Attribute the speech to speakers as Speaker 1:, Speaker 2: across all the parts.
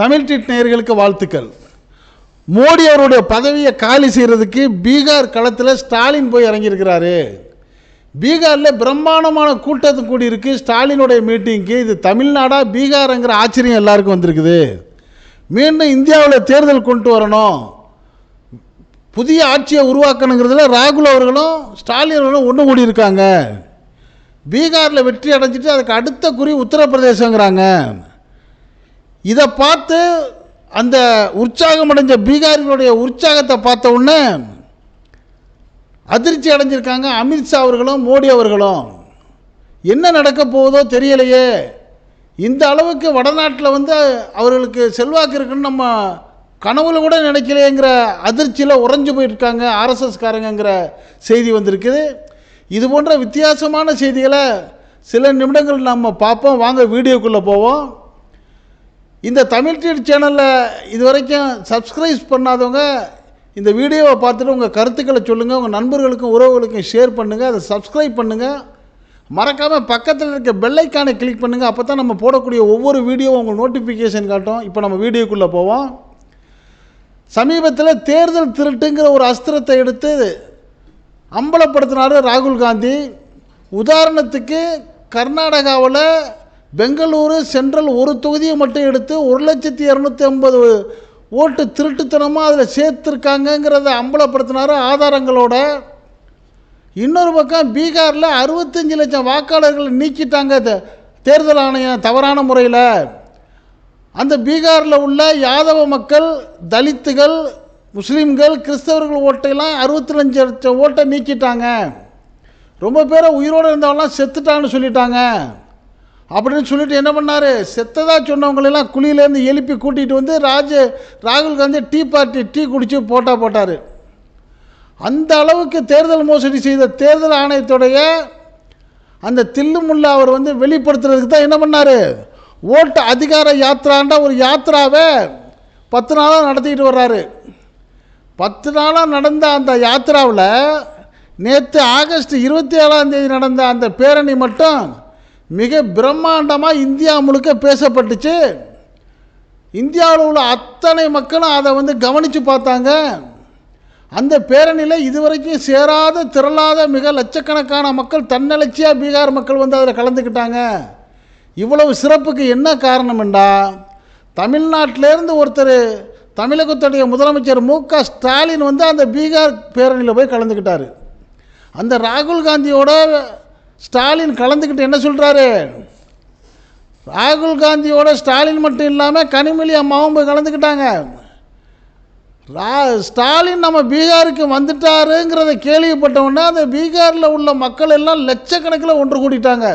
Speaker 1: Tamil treat நேயர்களுக்கு வாழ்த்துக்கள். மோடி அவருடைய பதவியை காலி செய்கிறதுக்கு பீகார் களத்தில் ஸ்டாலின் போய் இறங்கியிருக்கிறாரு. பீகாரில் பிரம்மாண்டமான கூட்டத்து கூடியிருக்கு. ஸ்டாலினுடைய மீட்டிங்க்கு இது தமிழ்நாடா பீகாருங்கிற ஆச்சரியம் எல்லாருக்கும் வந்திருக்குது. மீண்டும் இந்தியாவில் தேர்தல் கொண்டு வரணும். புதிய ஆட்சியை உருவாக்கணுங்கிறதுல ராகுல் அவர்களும் ஸ்டாலின் அவர்களும் ஒன்று கூடி இருக்காங்க பீகாரில் வெற்றி அடைஞ்சிட்டு அதுக்கு அடுத்த குறி உத்தரப்பிரதேசங்கிறாங்க. இதை பார்த்து அந்த உற்சாகம் அடைஞ்ச பீகாரிகளுடைய உற்சாகத்தை பார்த்த உடனே அதிர்ச்சி அடைஞ்சிருக்காங்க அமித்ஷா அவர்களும் மோடி அவர்களும். என்ன நடக்க போகுதோ தெரியலையே. இந்த அளவுக்கு வடநாட்டில் வந்து அவர்களுக்கு செல்வாக்கு இருக்குன்னு நம்ம கனவுல கூட நினைக்கலையேங்கிற அதிர்ச்சியில் உறைஞ்சு போயிருக்காங்க ஆர்எஸ்எஸ்காரங்கிற செய்தி வந்திருக்குது. இது போன்ற வித்தியாசமான செய்திகளை சில நிமிடங்கள் நம்ம பார்ப்போம். வாங்க வீடியோக்குள்ளே போவோம். இந்த தமிழ் டிவி சேனலில் இது வரைக்கும் சப்ஸ்கிரைப் பண்ணாதவங்க இந்த வீடியோவை பார்த்துட்டு உங்கள் கருத்துக்களை சொல்லுங்கள் உங்கள் நண்பர்களுக்கும் உறவுகளுக்கும் ஷேர் பண்ணுங்கள் அதை சப்ஸ்கிரைப் பண்ணுங்கள் மறக்காமல் பக்கத்தில் இருக்க பெல்லைக்கானை கிளிக் பண்ணுங்கள் அப்போ தான் நம்ம போடக்கூடிய ஒவ்வொரு வீடியோவும் உங்களுக்கு நோட்டிஃபிகேஷன் காட்டும். இப்போ நம்ம வீடியோக்குள்ளே போவோம். சமீபத்தில் தேர்தல் திருட்டுங்கிற ஒரு அஸ்திரத்தை எடுத்து அம்பலப்படுத்தினார் ராகுல் காந்தி. உதாரணத்துக்கு கர்நாடகாவில் பெங்களூரு சென்ட்ரல் ஒரு தொகுதியை மட்டும் எடுத்து ஒரு லட்சத்தி இரநூத்தி ஐம்பது ஓட்டு திருட்டுத்தனமாக அதில் சேர்த்துருக்காங்கங்கிறத அம்பலப்படுத்தினார் ஆதாரங்களோட. இன்னொரு பக்கம் பீகாரில் அறுபத்தஞ்சு லட்சம் வாக்காளர்களை நீக்கிட்டாங்க தேர்தல் ஆணையம் தவறான முறையில். அந்த பீகாரில் உள்ள யாதவ மக்கள் தலித்துகள் முஸ்லீம்கள் கிறிஸ்தவர்கள் ஓட்டையெல்லாம் அறுபத்தஞ்சு லட்சம் ஓட்டை நீக்கிட்டாங்க. ரொம்ப பேரை உயிரோடு இருந்தவெல்லாம் செத்துட்டான்னு சொல்லிட்டாங்க. அப்படின்னு சொல்லிட்டு என்ன பண்ணார்? செத்ததா சொன்னவங்களெல்லாம் குழியிலேருந்து எழுப்பி கூட்டிகிட்டு வந்து ராஜ ராகுல் காந்தி டீ பார்ட்டி டீ குடித்து போட்டா போட்டார். அந்த அளவுக்கு தேர்தல் மோசடி செய்த தேர்தல் ஆணையத்துடைய அந்த தில்லுமுல்லா அவர் வந்து வெளிப்படுத்துறதுக்கு தான் என்ன பண்ணார்? ஓட்டு அதிகார யாத்திராண்டா ஒரு யாத்திராவை பத்து நாளாக நடத்திக்கிட்டு வர்றாரு. பத்து நாளாக நடந்த அந்த யாத்திராவில் நேற்று ஆகஸ்ட் இருபத்தி ஏழாம் தேதி நடந்த அந்த பேரணி மட்டும் மிக பிரம்மாண்டமாக இந்தியா முழுக்க பேசப்பட்டுச்சு. இந்தியாவில் உள்ள அத்தனை மக்களும் அதை வந்து கவனித்து பார்த்தாங்க. அந்த பேரணியில் இதுவரைக்கும் சேராத திரளாத மிக லட்சக்கணக்கான மக்கள் தன்னெழுச்சியாக பீகார் மக்கள் வந்து அதில் கலந்துக்கிட்டாங்க. இவ்வளவு சிறப்புக்கு என்ன காரணம்ண்டா? தமிழ்நாட்டிலேருந்து ஒருத்தர் தமிழகத்துடைய முதலமைச்சர் மு க ஸ்டாலின் வந்து அந்த பீகார் பேரணியில் போய் கலந்துக்கிட்டார். அந்த ராகுல் காந்தியோட ஸ்டாலின் கலந்துக்கிட்டு என்ன சொல்கிறாரு ராகுல் காந்தியோட ஸ்டாலின் மட்டும் இல்லாமல் கனிமொழி அம்மாவும் போய் கலந்துக்கிட்டாங்க. ரா ஸ்டாலின் நம்ம பீகாருக்கு வந்துட்டாருங்கிறத கேள்விப்பட்டவுடனே அந்த பீகாரில் உள்ள மக்கள் எல்லாம் லட்சக்கணக்கில் ஒன்று கூட்டிட்டாங்க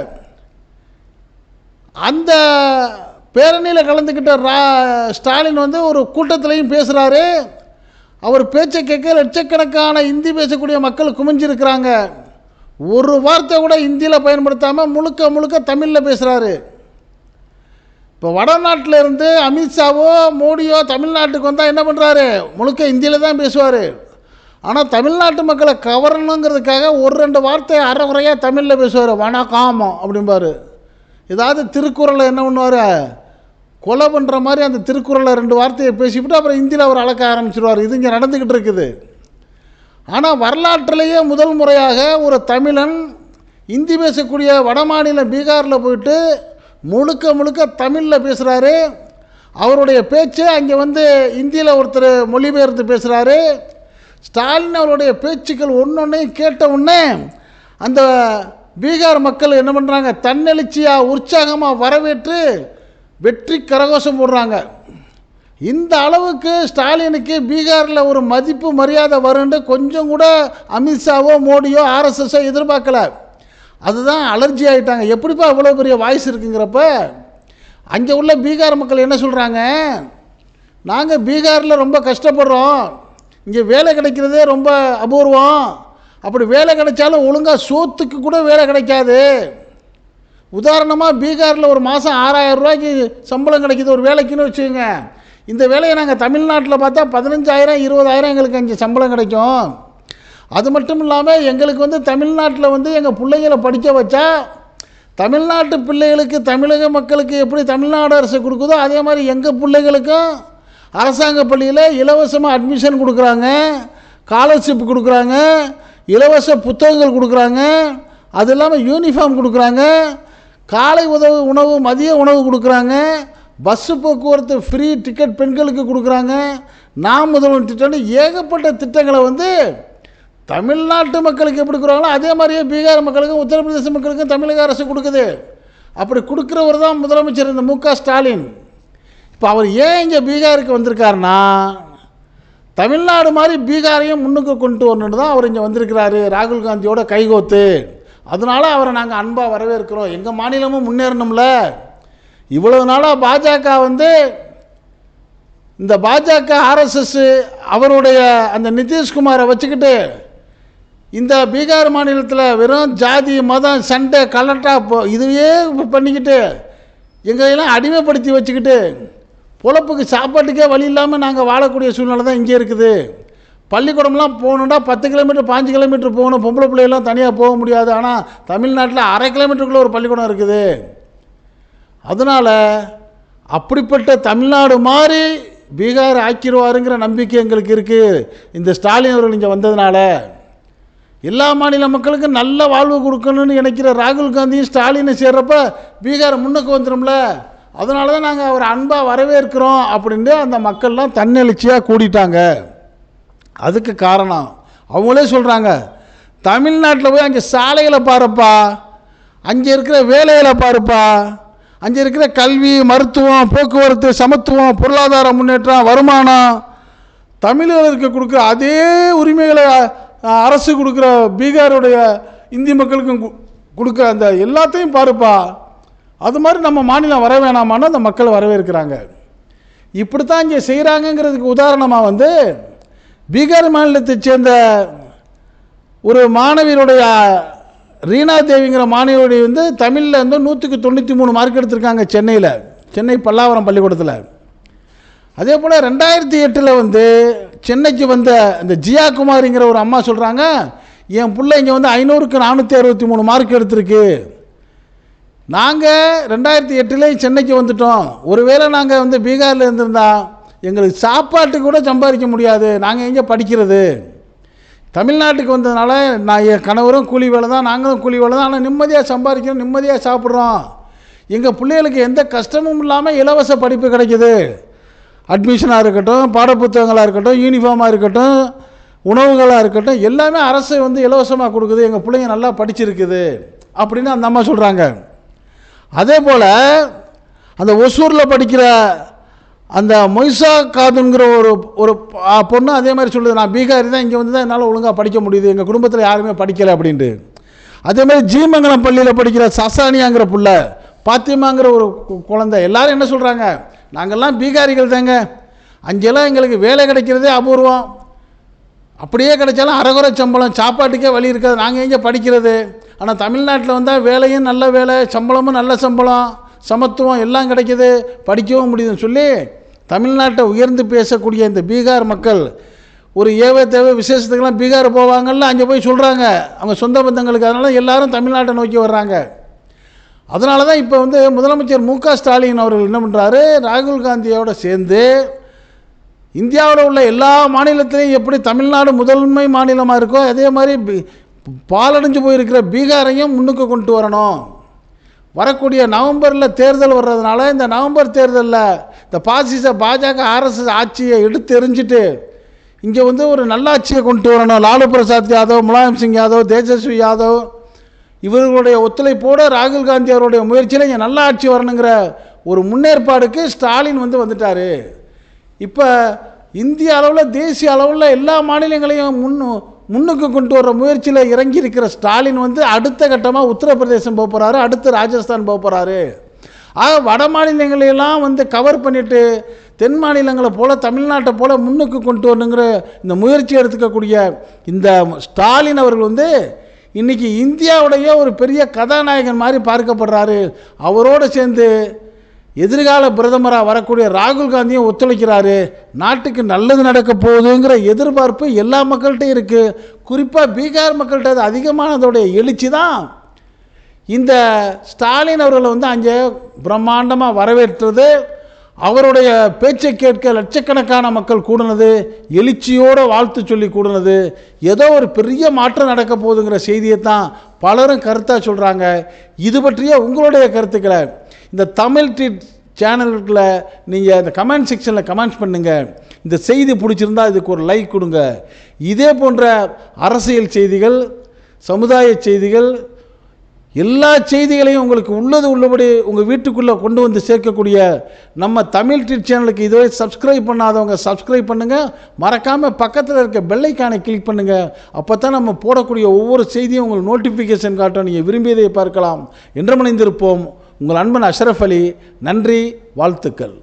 Speaker 1: அந்த பேரணியில் கலந்துக்கிட்ட ரா ஸ்டாலின் வந்து ஒரு கூட்டத்திலையும் பேசுகிறாரு அவர் பேச்சை கேட்க லட்சக்கணக்கான இந்தி பேசக்கூடிய மக்கள் குமிஞ்சிருக்கிறாங்க. ஒரு வார்த்தை கூட இந்தியில் பயன்படுத்தாமல் முழுக்க முழுக்க தமிழில் பேசுகிறாரு இப்போ வடநாட்டில் இருந்து அமித்ஷாவோ மோடியோ தமிழ்நாட்டுக்கு வந்தால் என்ன பண்ணுறாரு முழுக்க இந்தியில் தான் பேசுவார். ஆனால் தமிழ்நாட்டு மக்களை கவரணுங்கிறதுக்காக ஒரு ரெண்டு வார்த்தை அறகுறையாக தமிழில் பேசுவார். வணக்கம் அப்படிம்பார். ஏதாவது திருக்குறளை என்ன பண்ணுவார்? கொலை பண்ணுற மாதிரி அந்த திருக்குறளை ரெண்டு வார்த்தையை பேசிவிட்டு அப்புறம் இந்தியில் அவர் அளக்க ஆரம்பிச்சிருவார். இது இங்கே நடந்துக்கிட்டு இருக்குது. ஆனால் வரலாற்றிலேயே முதல் முறையாக ஒரு தமிழன் இந்தி பேசக்கூடிய வடமாநிலம் பீகாரில் போயிட்டு முழுக்க முழுக்க தமிழில் பேசுகிறாரு அவருடைய பேச்சு அங்கே வந்து இந்தியில் ஒருத்தர் மொழிபெயர்த்து பேசுகிறாரு ஸ்டாலின் அவருடைய பேச்சுக்கள் ஒன்றொன்னையும் கேட்ட உடனே அந்த பீகார் மக்கள் என்ன பண்ணுறாங்க தன்னெழுச்சியாக உற்சாகமாக வரவேற்று வெற்றி கரகோஷம் போடுறாங்க. இந்த அளவுக்கு ஸ்டாலினுக்கு பீகாரில் ஒரு மதிப்பு மரியாதை வரும்னு கொஞ்சம் கூட அமித்ஷாவோ மோடியோ ஆர்எஸ்எஸ்ஸோ எதிர்பார்க்கல. அதுதான் அலர்ஜி ஆகிட்டாங்க எப்படிப்பா இவ்வளோ பெரிய வாய்ஸ் இருக்குங்கிறப்ப அங்கே உள்ள பீகார் மக்கள் என்ன சொல்கிறாங்க நாங்கள் பீகாரில் ரொம்ப கஷ்டப்படுறோம். இங்கே வேலை கிடைக்கிறதே ரொம்ப அபூர்வம். அப்படி வேலை கிடைச்சாலும் ஒழுங்காக சோத்துக்கு கூட வேலை கிடைக்காது. உதாரணமாக பீகாரில் ஒரு மாதம் ஆறாயிரம் ரூபாய்க்கு சம்பளம் கிடைக்கிது ஒரு வேலைக்குன்னு வச்சுக்கோங்க. இந்த வேலையை நாங்கள் தமிழ்நாட்டில் பார்த்தா பதினஞ்சாயிரம் இருபதாயிரம் எங்களுக்கு அஞ்சு சம்பளம் கிடைக்கும். அது மட்டும் இல்லாமல் எங்களுக்கு வந்து தமிழ்நாட்டில் வந்து எங்கள் பிள்ளைங்களை படிக்க வச்சா தமிழ்நாட்டு பிள்ளைகளுக்கு தமிழக மக்களுக்கு எப்படி தமிழ்நாடு அரசு கொடுக்குதோ அதே மாதிரி எங்கள் பிள்ளைகளுக்கும் அரசாங்க பள்ளியில் இலவசமாக அட்மிஷன் கொடுக்குறாங்க ஸ்காலர்ஷிப் கொடுக்குறாங்க இலவச புத்தகங்கள் கொடுக்குறாங்க அது இல்லாமல் யூனிஃபார்ம் கொடுக்குறாங்க காலை உதவு உணவு மதிய உணவு கொடுக்குறாங்க பஸ்ஸு போக்குவரத்து ஃப்ரீ டிக்கெட் பெண்களுக்கு கொடுக்குறாங்க. நாம் முதல்வன் திட்டம்னு ஏகப்பட்ட திட்டங்களை வந்து தமிழ்நாட்டு மக்களுக்கு எப்படி கொடுக்குறாங்களோ அதே மாதிரியே பீகார் மக்களுக்கும் உத்தரப்பிரதேச மக்களுக்கும் தமிழக அரசு கொடுக்குது. அப்படி கொடுக்குறவர் தான் முதலமைச்சர் இந்த மு க ஸ்டாலின். இப்போ அவர் ஏன் இங்கே பீகாருக்கு வந்திருக்காருன்னா தமிழ்நாடு மாதிரி பீகாரையும் முன்னுக்கு கொண்டு வரணுன்னு தான் அவர் இங்கே வந்திருக்கிறாரு ராகுல் காந்தியோட கைகோத்து. அதனால அவரை நாங்கள் அன்பாக வரவேற்கிறோம். எங்கள் மாநிலமும் முன்னேறணும்ல. இவ்வளவு நாளாக பாஜக வந்து இந்த பாஜக ஆர்எஸ்எஸ் அவருடைய அந்த நிதிஷ்குமாரை வச்சுக்கிட்டு இந்த பீகார் மாநிலத்தில் வெறும் ஜாதி மதம் சண்டை கலட்டாக போ இதுவே பண்ணிக்கிட்டு எங்களையெல்லாம் அடிமைப்படுத்தி வச்சுக்கிட்டு பொழப்புக்கு சாப்பாட்டுக்கே வழி இல்லாமல் நாங்கள் வாழக்கூடிய சூழ்நிலை தான் இங்கே இருக்குது. பள்ளிக்கூடம்லாம் போகணுன்னா பத்து கிலோமீட்டர் பாஞ்சு கிலோமீட்டர் போகணும். பொம்பளை பிள்ளைகள்லாம் தனியாக போக முடியாது. ஆனால் தமிழ்நாட்டில் அரை கிலோமீட்டருக்குள்ளே ஒரு பள்ளிக்கூடம் இருக்குது. அதனால் அப்படிப்பட்ட தமிழ்நாடு மாதிரி பீகார் ஆக்கிடுவாருங்கிற நம்பிக்கை எங்களுக்கு இருக்குது இந்த ஸ்டாலின் அவர்கள் இங்கே வந்ததுனால எல்லா மாநில மக்களுக்கும் நல்ல வாழ்வு கொடுக்கணும்னு நினைக்கிற ராகுல் காந்தியும் ஸ்டாலினை சேர்றப்ப பீகார் முன்னுக்கு வந்துடும்ல அதனால தான் நாங்கள் அவரை அன்பாக வரவேற்கிறோம் அப்படின்ட்டு அந்த மக்கள்லாம் தன்னெழுச்சியாக கூடிட்டாங்க. அதுக்கு காரணம். அவங்களே சொல்கிறாங்க தமிழ்நாட்டில் போய் அங்கே சாலைகளை பாருப்பா. அங்கே இருக்கிற வேலைகளை பாருப்பா. அங்கே இருக்கிற கல்வி மருத்துவம் போக்குவரத்து சமத்துவம் பொருளாதார முன்னேற்றம் வருமானம் தமிழர்களுக்கு கொடுக்குற அதே உரிமைகளை அரசு கொடுக்குற பீகாருடைய இந்தி மக்களுக்கும் கு- கொடுக்குற அந்த எல்லாத்தையும் பாருப்பா. அது மாதிரி நம்ம மாநிலம் வர வேணாமான்னு அந்த மக்கள் வரவேற்கிறாங்க. இப்படித்தான் இங்கே செய்கிறாங்கங்கிறதுக்கு உதாரணமாக வந்து பீகார் மாநிலத்தைச் சேர்ந்த ஒரு மாணவியருடைய ரீனா தேவிங்கிற மாணவியுடைய வந்து தமிழில் வந்து நூற்றுக்கு தொண்ணூற்றி மூணு மார்க் எடுத்திருக்காங்க சென்னையில். சென்னை பல்லாவரம் பள்ளிக்கூடத்தில். அதே போல் ரெண்டாயிரத்தி எட்டில் வந்து சென்னைக்கு வந்த இந்த ஜியா குமாரிங்கிற ஒரு அம்மா சொல்கிறாங்க என் பிள்ளை இங்கே வந்து ஐநூறுக்கு நானூற்றி அறுபத்தி மூணு மார்க் எடுத்திருக்கு. நாங்கள் ரெண்டாயிரத்தி எட்டுலேயே சென்னைக்கு வந்துட்டோம். ஒருவேளை நாங்கள் வந்து பீகாரில் இருந்திருந்தா எங்களுக்கு சாப்பாட்டு கூட சம்பாதிக்க முடியாது. நாங்கள் எங்கே படிக்கிறது? தமிழ்நாட்டுக்கு வந்ததுனால நான் என் கணவரும் கூலி வேலை தான் நாங்களும் கூலி வேலை தான் ஆனால் நிம்மதியாக சம்பாதிக்கிறோம் நிம்மதியாக சாப்பிட்றோம். எங்கள் பிள்ளைகளுக்கு எந்த கஷ்டமும் இல்லாமல் இலவச படிப்பு கிடைக்கிது. அட்மிஷனாக இருக்கட்டும் பாடப்புத்தகங்களாக இருக்கட்டும் யூனிஃபார்மாக இருக்கட்டும் உணவுகளாக இருக்கட்டும் எல்லாமே அரசு வந்து இலவசமாக கொடுக்குது. எங்கள் பிள்ளைங்க நல்லா படிச்சிருக்குது அப்படின்னு அந்த அம்மா சொல்கிறாங்க அதே போல் அந்த ஒசூரில் படிக்கிற அந்த மொய்சா காதுங்கிற ஒரு ஒரு பொண்ணு அதே மாதிரி சொல்லுது நான் பீகாரி தான் இங்கே வந்து தான் என்னால் ஒழுங்காக படிக்க முடியுது எங்கள் குடும்பத்தில் யாருமே படிக்கலை அப்படின்ட்டு. அதே மாதிரி ஜீமங்கலம் பள்ளியில் படிக்கிற சசானியாங்கிற புள்ள பாத்திமாங்கிற ஒரு குழந்தை எல்லாரும் என்ன சொல்கிறாங்க நாங்கள்லாம் பீகாரிகள் தாங்க. அங்கெல்லாம் எங்களுக்கு வேலை கிடைக்கிறதே அபூர்வம். அப்படியே கிடைச்சாலும் அரைகுறை சம்பளம் சாப்பாட்டுக்கே வழி இருக்காது. நாங்கள் எங்கே படிக்கிறது? ஆனால் தமிழ்நாட்டில் வந்தால் வேலையும் நல்ல வேலை சம்பளமும் நல்ல சம்பளம். சமத்துவம் எல்லாம் கிடைக்கிது படிக்கவும் முடியுதுன்னு சொல்லி தமிழ்நாட்டை உயர்ந்து பேசக்கூடிய இந்த பீகார் மக்கள் ஒரு ஏவ தேவை விசேஷத்துக்கெல்லாம் பீகார் போவாங்கல்ல அங்கே போய் சொல்கிறாங்க அவங்க சொந்த பந்தங்களுக்கு அதனால எல்லாரும் தமிழ்நாட்டை நோக்கி வர்றாங்க. அதனால தான் இப்போ வந்து முதலமைச்சர் மு க ஸ்டாலின் அவர்கள் என்ன பண்ணுறாரு ராகுல் காந்தியோட சேர்ந்து இந்தியாவில் உள்ள எல்லா மாநிலத்திலையும் எப்படி தமிழ்நாடு முதன்மை மாநிலமாக இருக்கோ அதே மாதிரி பாலடைஞ்சு போயிருக்கிற பீகாரையும் முன்னுக்கு கொண்டு வரணும். வரக்கூடிய நவம்பரில் தேர்தல் வர்றதுனால இந்த நவம்பர் தேர்தலில் இந்த பாசிச பாஜக ஆர்எஸ்எஸ் ஆட்சியை எடுத்து எறிஞ்சிட்டு இங்கே வந்து ஒரு நல்லாட்சியை கொண்டு வரணும். லாலு பிரசாத் யாதவ் முலாயம் சிங் யாதவ் தேஜஸ்வி யாதவ் இவர்களுடைய ஒத்துழைப்போடு ராகுல் காந்தி அவருடைய முயற்சியில் இங்கே நல்ல ஆட்சி வரணுங்கிற ஒரு முன்னேற்பாடுக்கு ஸ்டாலின் வந்து வந்துட்டார். இப்போ இந்திய அளவில் தேசிய அளவில் எல்லா மாநிலங்களையும் முன்னு முன்னுக்கு கொண்டு வர முயற்சியில் இறங்கி இருக்கிற ஸ்டாலின் வந்து அடுத்த கட்டமாக உத்தரப்பிரதேசம் போக போகிறாரு அடுத்து ராஜஸ்தான் போக போகிறாரு ஆக வட மாநிலங்களையெல்லாம் வந்து கவர் பண்ணிட்டு தென் மாநிலங்களை போல் தமிழ்நாட்டை போல முன்னுக்கு கொண்டு வரணுங்கிற இந்த முயற்சி எடுத்துக்கக்கூடிய இந்த ஸ்டாலின் அவர்கள் வந்து இன்றைக்கி இந்தியாவுடைய ஒரு பெரிய கதாநாயகன் மாதிரி பார்க்கப்படுறாரு. அவரோடு சேர்ந்து எதிர்கால பிரதமராக வரக்கூடிய ராகுல் காந்தியும் ஒத்துழைக்கிறாரு. நாட்டுக்கு நல்லது நடக்க போகுதுங்கிற எதிர்பார்ப்பு எல்லா மக்கள்கிட்டையும் இருக்குது குறிப்பாக பீகார் மக்கள்கிட்ட அது அதிகமானதோடைய எழுச்சி தான். இந்த ஸ்டாலின் அவர்களை வந்து அங்கே பிரம்மாண்டமாக வரவேற்றது. அவருடைய பேச்சை கேட்க லட்சக்கணக்கான மக்கள் கூடுனது. எழுச்சியோடு வாழ்த்து சொல்லி கூடினது. ஏதோ ஒரு பெரிய மாற்றம் நடக்க போகுதுங்கிற செய்தியை தான் பலரும் கருத்தாக சொல்கிறாங்க இது பற்றிய உங்களுடைய கருத்துக்களை இந்த தமிழ் ட்ரீட் சேனல்களில் நீங்கள் இந்த கமெண்ட் செக்ஷனில் கமெண்ட்ஸ் பண்ணுங்கள் இந்த செய்தி பிடிச்சிருந்தா இதுக்கு ஒரு லைக் கொடுங்க. இதே போன்ற அரசியல் செய்திகள் சமுதாய செய்திகள் எல்லா செய்திகளையும் உங்களுக்கு உள்ளது உள்ளபடி உங்கள் வீட்டுக்குள்ளே கொண்டு வந்து சேர்க்கக்கூடிய நம்ம தமிழ் ட்ரீட் சேனலுக்கு இதுவரை சப்ஸ்கிரைப் பண்ணாதவங்க சப்ஸ்கிரைப் பண்ணுங்கள் மறக்காமல் பக்கத்தில் இருக்க பெல்லைக்கானை கிளிக் பண்ணுங்கள் அப்போ தான் நம்ம போடக்கூடிய ஒவ்வொரு செய்தியும் உங்களுக்கு நோட்டிஃபிகேஷன் காட்டும் நீங்கள் விரும்பியதை பார்க்கலாம். என்றமணிந்திருப்போம் உங்கள் அன்பன் அஷ்ரஃப் அலி நன்றி வாழ்த்துக்கள்.